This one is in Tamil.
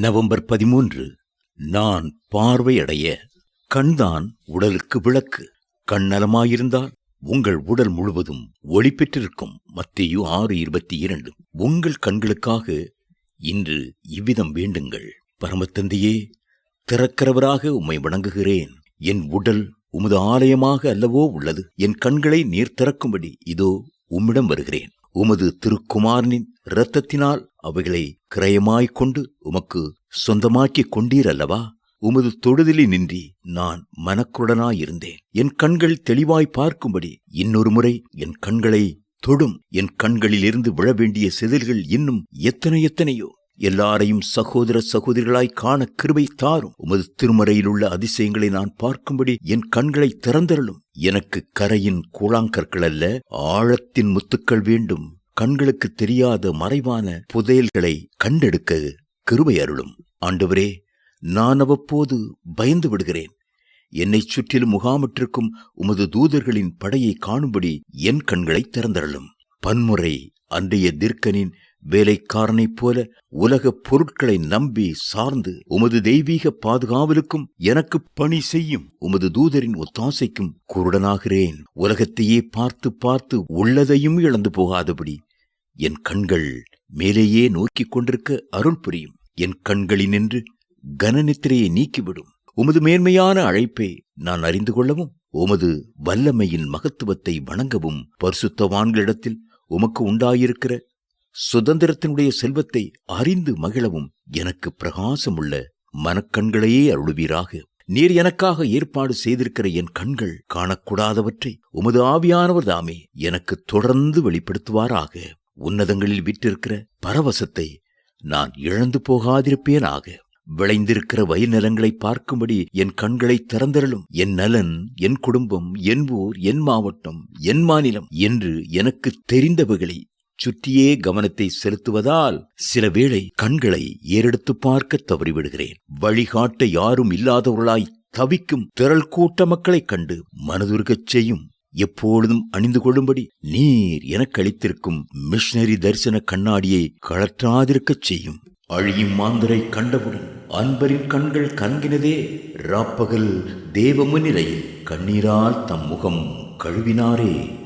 நவம்பர் பதிமூன்று. நான் பார்வையடைய கண்தான் உடலுக்கு விளக்கு. கண் நலமாயிருந்தால் உங்கள் உடல் முழுவதும் ஒளி பெற்றிருக்கும். மத்தியு ஆறு இருபத்தி இரண்டு உங்கள் கண்களுக்காக இன்று இவ்விதம் வேண்டுங்கள். பரமத்தந்தையே திறக்கிறவராக உம்மை வணங்குகிறேன். என் உடல் உமது ஆலயமாக அல்லவோ உள்ளது. என் கண்களை நீர் திறக்கும்படி இதோ உம்மிடம் வருகிறேன். உமது திருக்குமாரனின் இரத்தத்தினால் அவைகளை கிரயமாய்க் கொண்டு உமக்கு சொந்தமாக்கிக் கொண்டீரல்லவா? உமது தொடுதலில் நின்றி நான் மனக்குடனாயிருந்தேன் என் கண்கள் தெளிவாய் பார்க்கும்படி இன்னொரு முறை என் கண்களை தொடும். என் கண்களிலிருந்து விழ வேண்டிய செதில்கள் இன்னும் எத்தனை எத்தனையோ? எல்லாரையும் சகோதர சகோதரிகளாய் காண கிருபை தாரும். உமது திருமறையில் உள்ள அதிசயங்களை நான் பார்க்கும்படி என் கண்களை திறந்தருளும். எனக்கு கரையின் கூழாங்கற்கள் அல்ல ஆழத்தின் முத்துக்கள் வேண்டும். கண்களுக்கு தெரியாத மறைவான புதையல்களை கண்டெடுக்க கிருபை அருளும். ஆண்டவரே நான் அவ்வப்போது பயந்து விடுகிறேன். என்னைச் சுற்றிலும் முகாமிட்டிருக்கும் உமது தூதர்களின் படையை காணும்படி என் கண்களை திறந்தருளும். பன்முறை அன்றைய திர்கனின் வேலைக்காரனைப் போல உலகப் பொருட்களை நம்பி சார்ந்து உமது தெய்வீக பாதுகாவலுக்கும் எனக்கு பணி செய்யும் உமது தூதரின் ஒத்தாசைக்கும் குருடனாகிறேன். உலகத்தையே பார்த்து பார்த்து உள்ளதையும் இழந்து போகாதபடி என் கண்கள் மேலேயே நோக்கிக் கொண்டிருக்க அருள் புரியும். என் கண்களினின்று கனநித்திரையை நீக்கிவிடும். உமது மேன்மையான அழைப்பை நான் அறிந்து கொள்ளவும் உமது வல்லமையின் மகத்துவத்தை வணங்கவும் பரிசுத்தவான்களிடத்தில் உமக்கு உண்டாயிருக்கிற சுதந்திரத்தினுடைய செல்வத்தை அறிந்து மகிழவும் எனக்கு பிரகாசமுள்ள மனக்கண்களையே அருளுவீராக. நீர் எனக்காக ஏற்பாடு செய்திருக்கிற என் கண்கள் காணக்கூடாதவற்றை உமது ஆவியானவர் தாமே எனக்கு தொடர்ந்து வெளிப்படுத்துவாராக. உன்னதங்களில் விற்றிருக்கிற பரவசத்தை நான் இழந்து போகாதிருப்பேனாக. விளைந்திருக்கிற வயல் நிலங்களை பார்க்கும்படி என் கண்களை திறந்தருளும் என் நலன் என் குடும்பம் என் ஊர் என் மாவட்டம் என் மாநிலம் என்று எனக்கு தெரிந்தவைகளை சுற்றியே கவனத்தை செலுத்துவதால் சில வேளை கண்களை ஏறெடுத்து பார்க்க தவறிவிடுகிறேன். வழிகாட்ட யாரும் இல்லாதவர்களாய் தவிக்கும் திரள் கூட்ட மக்களைக் கண்டு மனதுருகச் செய்யும். எப்பொழுதும் அணிந்து கொள்ளும்படி நீர் எனக்கு அளித்திருக்கும் மிஷனரி தரிசன கண்ணாடியை கழற்றாதிருக்கச் செய்யும். அழியும் மாந்தரை கண்டவுடன் அன்பரின் கண்கள் கலங்கினதே. ராப்பகல் தேவ முன்னிலையில் கண்ணீரால் தம் முகம் கழுவினாரே.